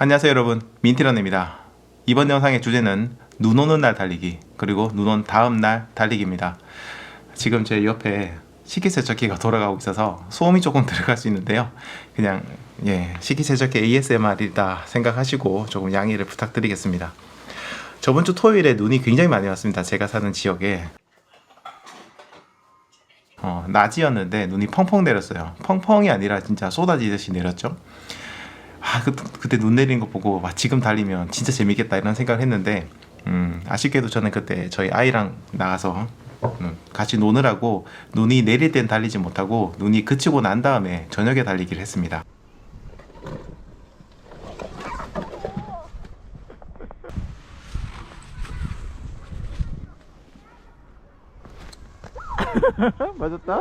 안녕하세요 여러분. 민티런입니다. 이번 영상의 주제는 눈 오는 날 달리기 그리고 눈 온 다음 날 달리기입니다. 지금 제 옆에 식기세척기가 돌아가고 있어서 소음이 조금 들어갈 수 있는데요. 그냥 예 식기세척기 ASMR이다 생각하시고 조금 양해를 부탁드리겠습니다. 저번 주 토요일에 눈이 굉장히 많이 왔습니다. 제가 사는 지역에. 어, 낮이었는데 눈이 펑펑 내렸어요. 펑펑이 아니라 진짜 쏟아지듯이 내렸죠 아, 그, 그때 눈 내리는 거 보고 와, 지금 달리면 진짜 재밌겠다 이런 생각을 했는데 음, 아쉽게도 저는 그때 저희 아이랑 나가서 음, 같이 노느라고 눈이 내릴 땐 달리지 못하고 눈이 그치고 난 다음에 저녁에 달리기를 했습니다. 맞았다?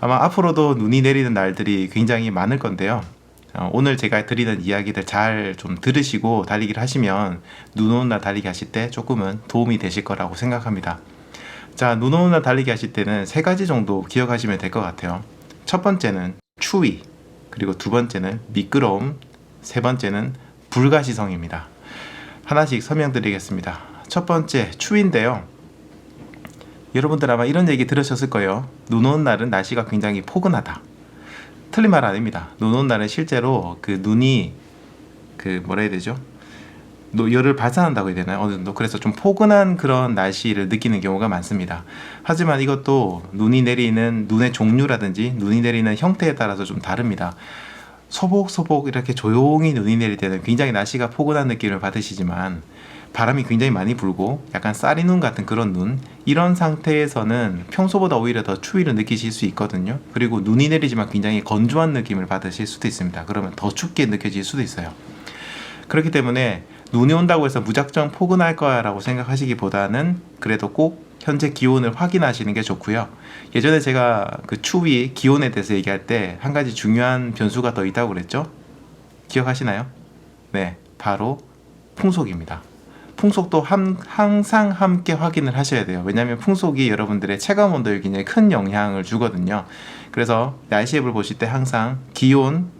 아마 앞으로도 눈이 내리는 날들이 굉장히 많을 건데요. 어, 오늘 제가 드리는 이야기들 잘 좀 들으시고 달리기를 하시면 눈 오는 날 달리기 하실 때 조금은 도움이 되실 거라고 생각합니다. 자, 눈 오는 날 달리기 하실 때는 세 가지 정도 기억하시면 될 것 같아요. 첫 번째는 추위, 그리고 두 번째는 미끄러움, 세 번째는 불가시성입니다. 하나씩 설명드리겠습니다. 첫 번째, 추위인데요. 여러분들 아마 이런 얘기 들으셨을 거예요. 눈 오는 날은 날씨가 굉장히 포근하다. 틀린 말 아닙니다. 눈 오는 날은 실제로 그 눈이 그 뭐라 해야 되죠? 노- 열을 발산한다고 해야 되나요? 어느 정도. 그래서 좀 포근한 그런 날씨를 느끼는 경우가 많습니다. 하지만 이것도 눈이 내리는 눈의 종류라든지 눈이 내리는 형태에 따라서 좀 다릅니다. 소복소복 이렇게 조용히 눈이 내릴 때는 굉장히 날씨가 포근한 느낌을 받으시지만 바람이 굉장히 많이 불고 약간 쌀이 눈 같은 그런 눈 이런 상태에서는 평소보다 오히려 더 추위를 느끼실 수 있거든요. 그리고 눈이 내리지만 굉장히 건조한 느낌을 받으실 수도 있습니다. 그러면 더 춥게 느껴질 수도 있어요. 그렇기 때문에 눈이 온다고 해서 무작정 포근할 거야 라고 생각하시기보다는 그래도 꼭 현재 기온을 확인하시는 게 좋고요. 예전에 제가 그 추위 기온에 대해서 얘기할 때 한 가지 중요한 변수가 더 있다고 그랬죠? 기억하시나요? 네 바로 풍속입니다 풍속도 함- 항상 함께 확인을 하셔야 돼요. 왜냐하면 풍속이 여러분들의 체감 온도에 굉장히 큰 영향을 주거든요. 그래서 날씨 앱을 보실 때 항상 기온,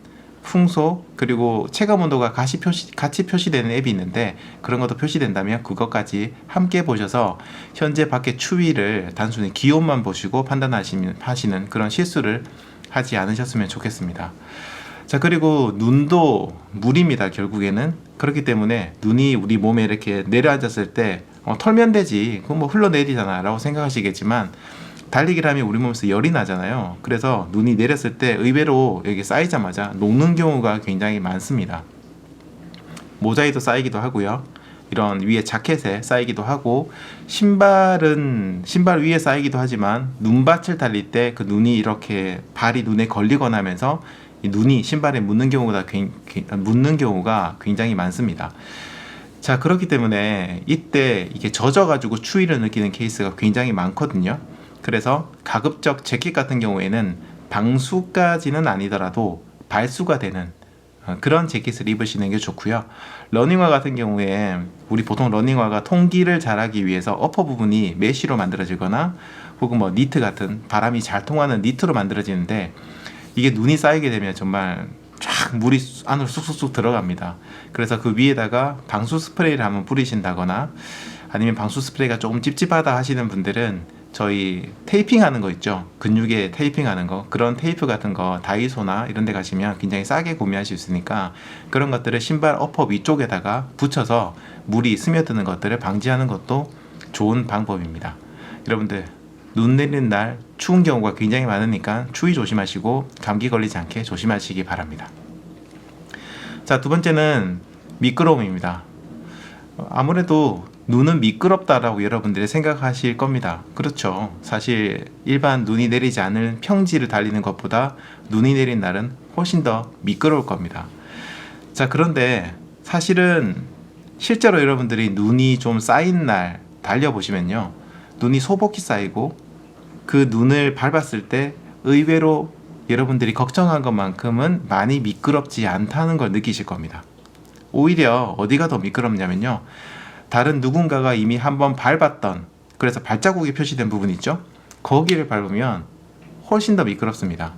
풍속 그리고 체감 온도가 같이 표시 같이 표시되는 앱이 있는데 그런 것도 표시된다면 그것까지 함께 보셔서 현재 밖의 추위를 단순히 기온만 보시고 판단하시는 하시는 그런 실수를 하지 않으셨으면 좋겠습니다. 자 그리고 눈도 물입니다 결국에는. 그렇기 때문에 눈이 우리 몸에 이렇게 내려앉았을 때 어, 털면 되지 그건 뭐 흘러내리잖아 라고 생각하시겠지만 달리기를 하면 우리 몸에서 열이 나잖아요. 그래서 눈이 내렸을 때 의외로 여기 쌓이자마자 녹는 경우가 굉장히 많습니다. 모자에도 쌓이기도 하고요. 이런 위에 자켓에 쌓이기도 하고 신발은 신발 위에 쌓이기도 하지만 눈밭을 달릴 때 그 눈이 이렇게 발이 눈에 걸리거나 하면서 이 눈이 신발에 묻는 경우가 굉- 굉- 묻는 경우가 굉장히 많습니다. 자 그렇기 때문에 이때 이게 젖어가지고 추위를 느끼는 케이스가 굉장히 많거든요. 그래서 가급적 재킷 같은 경우에는 방수까지는 아니더라도 발수가 되는 어, 그런 재킷을 입으시는 게 좋고요. 러닝화 같은 경우에 우리 보통 러닝화가 통기를 잘하기 위해서 어퍼 부분이 메쉬로 만들어지거나 혹은 뭐 니트 같은 바람이 잘 통하는 니트로 만들어지는데 이게 눈이 쌓이게 되면 정말 쫙 물이 안으로 쑥쑥쑥 들어갑니다. 그래서 그 위에다가 방수 스프레이를 한번 뿌리신다거나 아니면 방수 스프레이가 조금 찝찝하다 하시는 분들은 저희 테이핑 하는 거 있죠. 근육에 테이핑 하는 거. 그런 테이프 같은 거 다이소나 이런 데 가시면 굉장히 싸게 구매하실 수 있으니까 그런 것들을 신발 어퍼 위쪽에다가 붙여서 물이 스며드는 것들을 방지하는 것도 좋은 방법입니다. 여러분들 눈 내리는 날 추운 경우가 굉장히 많으니까 추위 조심하시고 감기 걸리지 않게 조심하시기 바랍니다. 자, 두 번째는 미끄러움입니다. 어, 아무래도 눈은 미끄럽다라고 여러분들이 생각하실 겁니다. 그렇죠. 사실 일반 눈이 내리지 않을 평지를 달리는 것보다 눈이 내린 날은 훨씬 더 미끄러울 겁니다. 자, 그런데 사실은 실제로 여러분들이 눈이 좀 쌓인 날 달려보시면요. 눈이 소복히 쌓이고 그 눈을 밟았을 때 의외로 여러분들이 걱정한 것만큼은 많이 미끄럽지 않다는 걸 느끼실 겁니다. 오히려 어디가 더 미끄럽냐면요. 다른 누군가가 이미 한번 밟았던 그래서 발자국이 표시된 부분 있죠? 거기를 밟으면 훨씬 더 미끄럽습니다.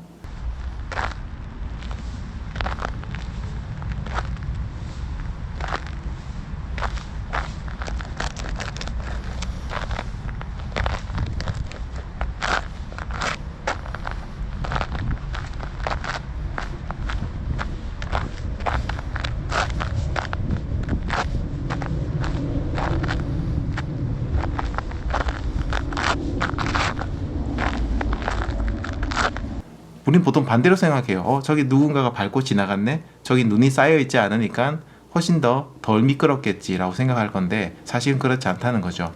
우린 보통 반대로 생각해요. 어, 저기 누군가가 밟고 지나갔네? 저기 눈이 쌓여 있지 않으니까 훨씬 더 덜 미끄럽겠지라고 생각할 건데 사실은 그렇지 않다는 거죠.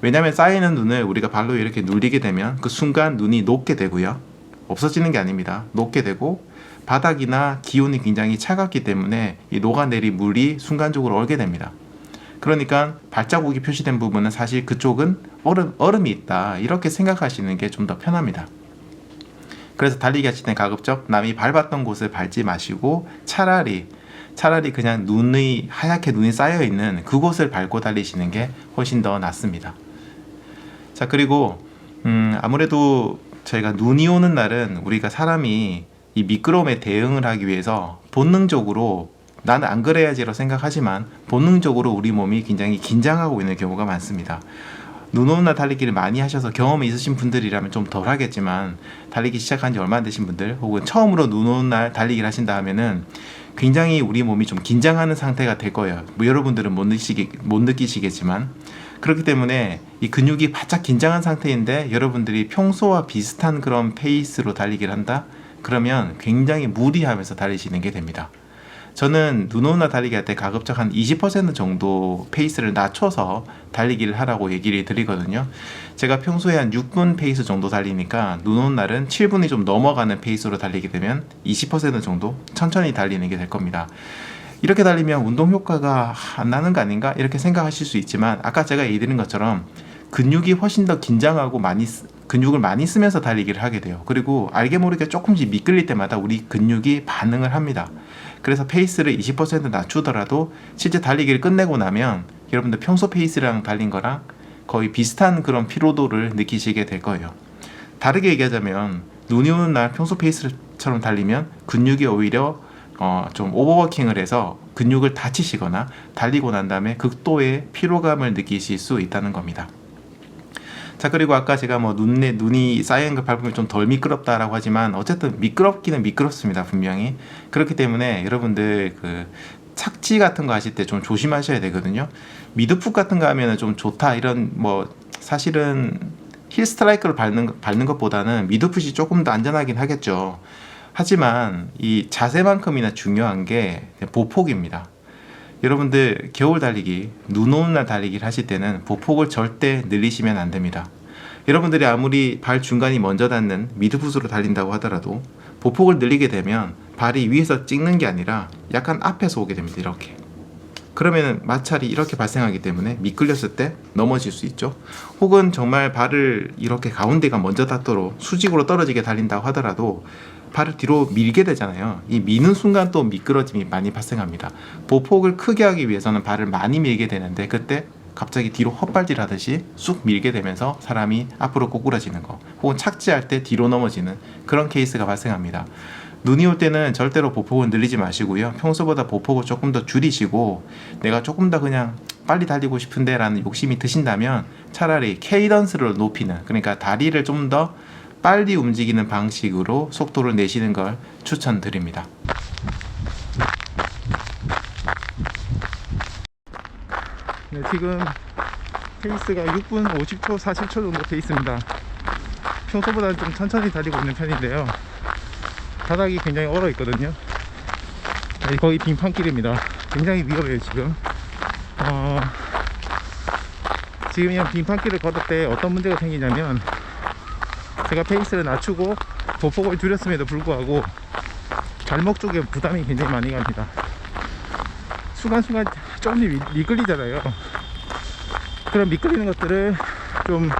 왜냐하면 쌓이는 눈을 우리가 발로 이렇게 눌리게 되면 그 순간 눈이 녹게 되고요. 없어지는 게 아닙니다. 녹게 되고 바닥이나 기온이 굉장히 차갑기 때문에 이 녹아내린 물이 순간적으로 얼게 됩니다. 그러니까 발자국이 표시된 부분은 사실 그쪽은 얼음, 얼음이 있다. 이렇게 생각하시는 게 좀 더 편합니다. 그래서 달리기 하실 때 가급적 남이 밟았던 곳을 밟지 마시고 차라리 차라리 그냥 눈이 하얗게 눈이 쌓여 있는 그곳을 밟고 달리시는 게 훨씬 더 낫습니다. 자 그리고 음, 아무래도 저희가 눈이 오는 날은 우리가 사람이 이 미끄러움에 대응을 하기 위해서 본능적으로 나는 안 그래야지라고 생각하지만 본능적으로 우리 몸이 굉장히 긴장하고 있는 경우가 많습니다. 눈 오는 날 달리기를 많이 하셔서 경험이 있으신 분들이라면 좀 덜 하겠지만 달리기 시작한 지 얼마 안 되신 분들 혹은 처음으로 눈 오는 날 달리기를 하신다 하면은 굉장히 우리 몸이 좀 긴장하는 상태가 될 거예요. 뭐 여러분들은 못, 느끼시, 못 느끼시겠지만 그렇기 때문에 이 근육이 바짝 긴장한 상태인데 여러분들이 평소와 비슷한 그런 페이스로 달리기를 한다? 그러면 굉장히 무리하면서 달리시는 게 됩니다. 저는 날 달리기 할 때 가급적 한 20% 정도 페이스를 낮춰서 달리기를 하라고 얘기를 드리거든요. 제가 평소에 한 6분 페이스 정도 달리니까 눈 오는 날은 7분이 좀 넘어가는 페이스로 달리게 되면 20% 정도 천천히 달리는 게 될 겁니다. 이렇게 달리면 운동 효과가 안 나는 거 아닌가 이렇게 생각하실 수 있지만 아까 제가 얘기 드린 것처럼 근육이 훨씬 더 긴장하고 많이 쓰- 근육을 많이 쓰면서 달리기를 하게 돼요. 그리고 알게 모르게 조금씩 미끌릴 때마다 우리 근육이 반응을 합니다. 그래서 페이스를 20% 낮추더라도 실제 달리기를 끝내고 나면 여러분들 평소 페이스랑 달린 거랑 거의 비슷한 그런 피로도를 느끼시게 될 거예요. 다르게 얘기하자면 눈이 오는 날 평소 페이스처럼 달리면 근육이 오히려 어, 좀 오버워킹을 해서 근육을 다치시거나 달리고 난 다음에 극도의 피로감을 느끼실 수 있다는 겁니다. 자 그리고 아까 제가 뭐 눈에 눈이 쌓인 걸 밟으면 좀 덜 미끄럽다라고 하지만 어쨌든 미끄럽기는 미끄럽습니다 분명히. 그렇기 때문에 여러분들 그 착지 같은 거 하실 때 좀 조심하셔야 되거든요. 미드풋 같은 거 하면은 좀 좋다 이런 뭐 사실은 힐 스트라이크를 밟는 밟는 것보다는 미드풋이 조금 더 안전하긴 하겠죠. 하지만 이 자세만큼이나 중요한 게 보폭입니다 여러분들 겨울 달리기, 눈 오는 날 달리기를 하실 때는 보폭을 절대 늘리시면 안 됩니다. 여러분들이 아무리 발 중간이 먼저 닿는 미드풋으로 달린다고 하더라도 보폭을 늘리게 되면 발이 위에서 찍는 게 아니라 약간 앞에서 오게 됩니다. 이렇게. 그러면은 마찰이 이렇게 발생하기 때문에 미끌렸을 때 넘어질 수 있죠. 혹은 정말 발을 이렇게 가운데가 먼저 닿도록 수직으로 떨어지게 달린다고 하더라도 발을 뒤로 밀게 되잖아요. 이 미는 순간 또 미끄러짐이 많이 발생합니다. 보폭을 크게 하기 위해서는 발을 많이 밀게 되는데 그때 갑자기 뒤로 헛발질 하듯이 쑥 밀게 되면서 사람이 앞으로 꼬꾸라지는 거 혹은 착지할 때 뒤로 넘어지는 그런 케이스가 발생합니다. 눈이 올 때는 절대로 보폭을 늘리지 마시고요. 평소보다 보폭을 조금 더 줄이시고 내가 조금 더 그냥 빨리 달리고 싶은데 라는 욕심이 드신다면 차라리 케이던스를 높이는 그러니까 다리를 좀더 빨리 움직이는 방식으로 속도를 내시는 걸 추천드립니다. 네, 지금 페이스가 6분 50초, 40초 정도 페이스입니다. 평소보다 좀 천천히 달리고 있는 편인데요. 바닥이 굉장히 얼어 있거든요. 네, 거의 빙판길입니다. 굉장히 위험해요, 지금. 어, 지금 이 빙판길을 걸을 때 어떤 문제가 생기냐면, 제가 페이스를 낮추고 보폭을 줄였음에도 불구하고, 발목 쪽에 부담이 굉장히 많이 갑니다. 순간순간 조금 미, 미끌리잖아요. 그런 미끌리는 것들을 좀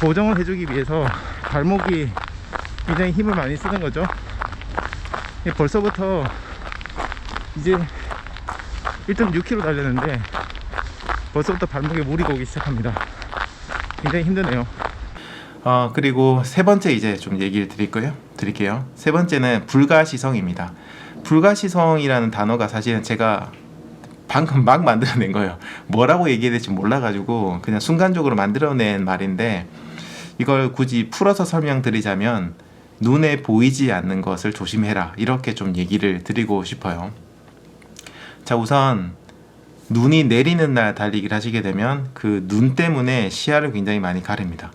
보정을 해주기 위해서 발목이 굉장히 힘을 많이 쓰는 거죠. 예, 벌써부터 이제 1.6km 달렸는데 벌써부터 발목에 물이 고기 시작합니다. 굉장히 힘드네요. 어, 그리고 세 번째 이제 좀 얘기를 드릴 거예요. 드릴게요. 세 번째는 불가시성입니다. 불가시성이라는 단어가 사실은 제가 방금 막 만들어낸 거예요. 뭐라고 얘기해야 될지 몰라가지고 그냥 순간적으로 만들어낸 말인데 이걸 굳이 풀어서 설명드리자면 눈에 보이지 않는 것을 조심해라. 이렇게 좀 얘기를 드리고 싶어요. 자, 우선 눈이 내리는 날 달리기를 하시게 되면 그 눈 때문에 시야를 굉장히 많이 가립니다.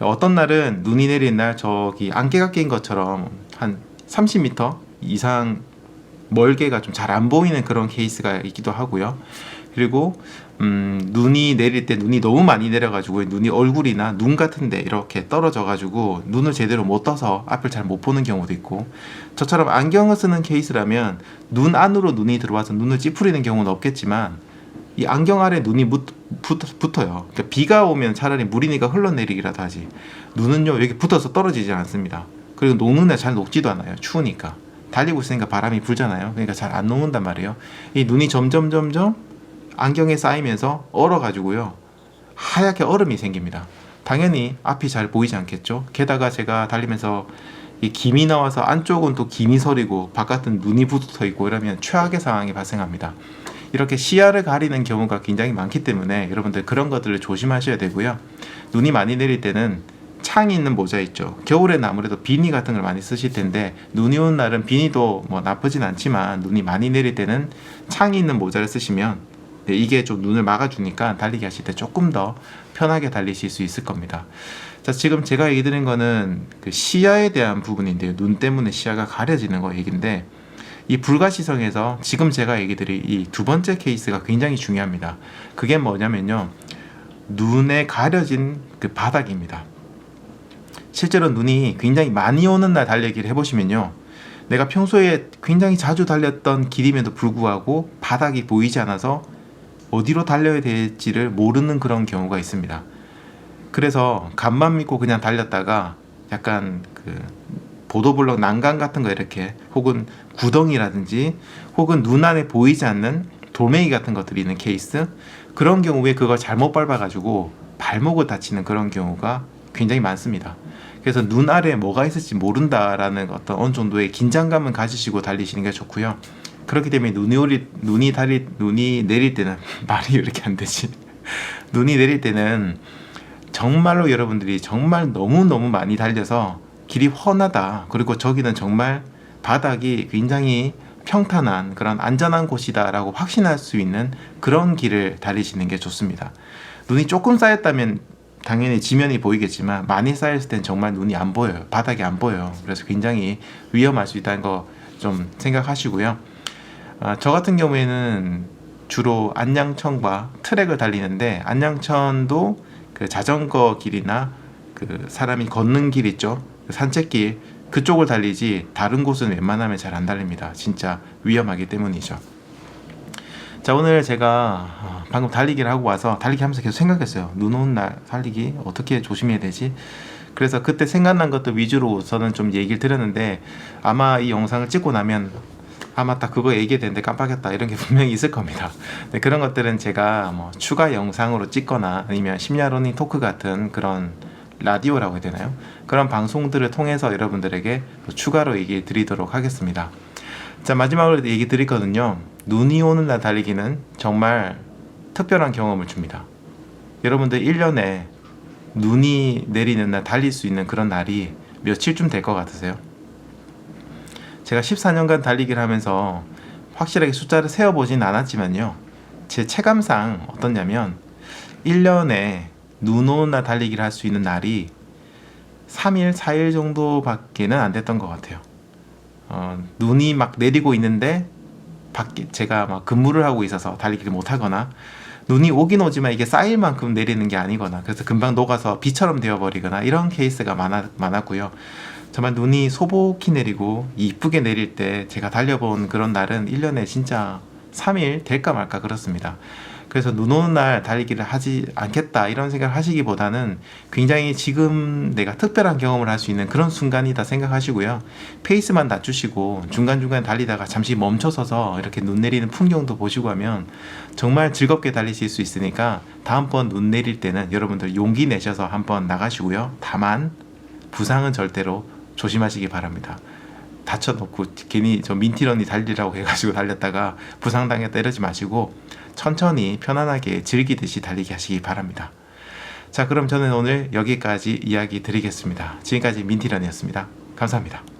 어떤 날은 눈이 내린 날 저기 안개가 낀 것처럼 한 30m 이상 멀게가 좀 잘 안 보이는 그런 케이스가 있기도 하고요. 그리고 음, 눈이 내릴 때 눈이 너무 많이 내려가지고 눈이 얼굴이나 눈 같은데 이렇게 떨어져가지고 눈을 제대로 못 떠서 앞을 잘 못 보는 경우도 있고 저처럼 안경을 쓰는 케이스라면 눈 안으로 눈이 들어와서 눈을 찌푸리는 경우는 없겠지만 이 안경 아래 눈이 묻, 붙, 붙어요. 그러니까 비가 오면 차라리 물이니까 흘러내리기라도 하지. 눈은요 이렇게 붙어서 떨어지지 않습니다. 그리고 녹는 날잘 녹지도 않아요. 추우니까. 달리고 있으니까 바람이 불잖아요. 그러니까 잘 안 녹는단 말이에요. 이 눈이 점점 점점 안경에 쌓이면서 얼어가지고요 하얗게 얼음이 생깁니다. 당연히 앞이 잘 보이지 않겠죠. 게다가 제가 달리면서 이 김이 나와서 안쪽은 또 김이 서리고 바깥은 눈이 붙어 있고 이러면 최악의 상황이 발생합니다. 이렇게 시야를 가리는 경우가 굉장히 많기 때문에 여러분들 그런 것들을 조심하셔야 되고요. 눈이 많이 내릴 때는 창이 있는 모자 있죠. 겨울에는 아무래도 비니 같은 걸 많이 쓰실 텐데 눈이 오는 날은 비니도 뭐 나쁘진 않지만 눈이 많이 내릴 때는 창이 있는 모자를 쓰시면 네, 이게 좀 눈을 막아주니까 달리기 하실 때 조금 더 편하게 달리실 수 있을 겁니다. 자, 지금 제가 얘기 드린 거는 그 시야에 대한 부분인데요. 눈 때문에 시야가 가려지는 거 얘긴데 이 불가시성에서 지금 제가 얘기 드릴 이두 번째 케이스가 굉장히 중요합니다. 그게 뭐냐면요. 눈에 가려진 그 바닥입니다. 실제로 눈이 굉장히 많이 오는 날 달리기를 해보시면요. 내가 평소에 굉장히 자주 달렸던 길임에도 불구하고 바닥이 보이지 않아서 어디로 달려야 될지를 모르는 그런 경우가 있습니다. 그래서 간만 믿고 그냥 달렸다가 약간 그 보도블럭 난간 같은 거 이렇게 혹은 구덩이라든지 혹은 눈 안에 보이지 않는 돌멩이 같은 것들이 있는 케이스 그런 경우에 그걸 잘못 밟아가지고 발목을 다치는 그런 경우가 굉장히 많습니다. 그래서 눈 아래에 뭐가 있을지 모른다라는 어떤 어느 정도의 긴장감을 가지시고 달리시는 게 좋고요. 그렇기 때문에 눈이 오리, 눈이 달리 눈이 내릴 때는 말이 이렇게 안 되지. 눈이 내릴 때는 정말로 여러분들이 정말 너무 너무 많이 달려서 길이 훤하다. 그리고 저기는 정말 바닥이 굉장히 평탄한 그런 안전한 곳이다라고 확신할 수 있는 그런 길을 달리시는 게 좋습니다. 눈이 조금 쌓였다면 당연히 지면이 보이겠지만 많이 쌓였을 땐 정말 눈이 안 보여요. 바닥이 안 보여요. 그래서 굉장히 위험할 수 있다는 거 좀 생각하시고요. 아, 저 같은 경우에는 주로 안양천과 트랙을 달리는데 안양천도 그 자전거 길이나 그 사람이 걷는 길 있죠. 그 산책길 그쪽을 달리지 다른 곳은 웬만하면 잘 안 달립니다. 진짜 위험하기 때문이죠. 자 오늘 제가 어, 방금 달리기를 하고 와서 달리기 하면서 계속 생각했어요. 눈 오는 날 달리기 어떻게 조심해야 되지? 그래서 그때 생각난 것들 위주로 저는 좀 얘기를 드렸는데 아마 이 영상을 찍고 나면 아마 딱 그거 얘기했는데 깜빡했다 이런 게 분명히 있을 겁니다. 네, 그런 것들은 제가 뭐 추가 영상으로 찍거나 아니면 심야로닝 토크 같은 그런 라디오라고 해야 되나요? 그런 방송들을 통해서 여러분들에게 또 추가로 얘기 드리도록 하겠습니다. 자 마지막으로 얘기 드리거든요. 눈이 오는 날 달리기는 정말 특별한 경험을 줍니다. 여러분들 1년에 눈이 내리는 날 달릴 수 있는 그런 날이 며칠쯤 될 것 같으세요? 제가 14년간 달리기를 하면서 확실하게 숫자를 세어보진 않았지만요. 제 체감상 어떻냐면 1년에 눈날 달리기를 할 수 있는 날이 3일, 4일 정도밖에는 안 됐던 것 같아요. 어, 눈이 막 내리고 있는데 밖에 제가 막 근무를 하고 있어서 달리기를 못 하거나 눈이 오긴 오지만 이게 쌓일 만큼 내리는 게 아니거나 그래서 금방 녹아서 비처럼 되어버리거나 이런 케이스가 많아, 많았고요. 정말 눈이 소복히 내리고 이쁘게 내릴 때 제가 달려본 그런 날은 1년에 진짜 3일 될까 말까 그렇습니다. 그래서 눈 오는 날 달리기를 하지 않겠다 이런 생각을 하시기보다는 굉장히 지금 내가 특별한 경험을 할 수 있는 그런 순간이다 생각하시고요. 페이스만 낮추시고 중간중간 달리다가 잠시 멈춰서서 이렇게 눈 내리는 풍경도 보시고 하면 정말 즐겁게 달리실 수 있으니까 다음번 눈 내릴 때는 여러분들 용기 내셔서 한번 나가시고요. 다만 부상은 절대로 조심하시기 바랍니다. 다쳐놓고 괜히 저 민티런이 달리라고 해가지고 달렸다가 부상당했다 이러지 마시고 천천히 편안하게 즐기듯이 달리기 하시기 바랍니다. 자, 그럼 저는 오늘 여기까지 이야기 드리겠습니다. 지금까지 민티런이었습니다. 감사합니다.